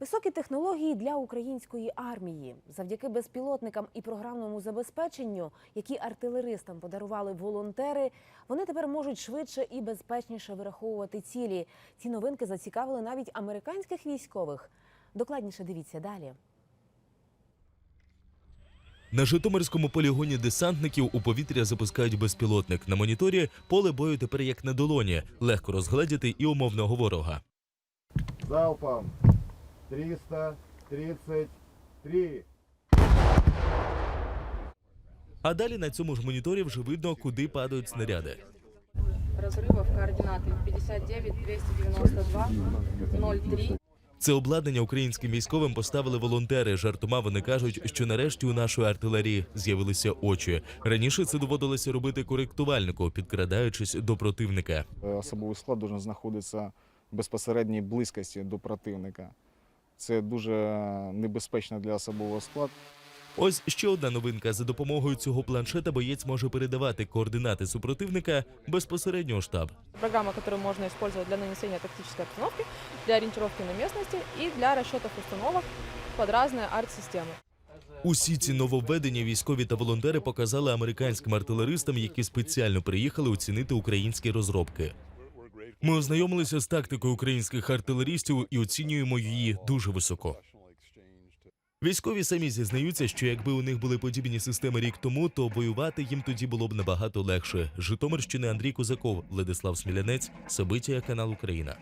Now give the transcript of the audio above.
Високі технології для української армії завдяки безпілотникам і програмному забезпеченню, які артилеристам подарували волонтери, вони тепер можуть швидше і безпечніше вираховувати цілі. Ці новинки зацікавили навіть американських військових. Докладніше дивіться далі. На Житомирському полігоні десантників у повітря запускають безпілотник. На моніторі поле бою тепер як на долоні, легко розгледіти і умовного ворога. Залпом 333. А далі на цьому ж моніторі вже видно, куди падають снаряди. разрывов координаты 59 292 03 Це обладнання українським військовим поставили волонтери. Жартома вони кажуть, що нарешті у нашої артилерії з'явилися очі. Раніше це доводилося робити коректувальнику, підкрадаючись до противника. Е, Особовий склад должен знаходитися в безпосередній близькості до противника. Це дуже небезпечно для особового складу. Ось ще одна новинка. За допомогою цього планшета боєць може передавати координати супротивника безпосередньо у штаб. Программа, которую можно использовать для нанесения тактической обстановки, для ориентировки на местности и для расчетов установок под разные арт-системы. Усі ці нововведення військові та волонтери показали американським артилеристам, які спеціально приїхали оцінити українські розробки. Ми ознайомилися з тактикою українських артилерістів і оцінюємо її дуже високо. Військові самі зізнаються, що якби у них були подібні системи рік тому, то воювати їм тоді було б набагато легше. Житомирщини Андрій Козаков, Владислав Смілянець, Собиття, канал Україна.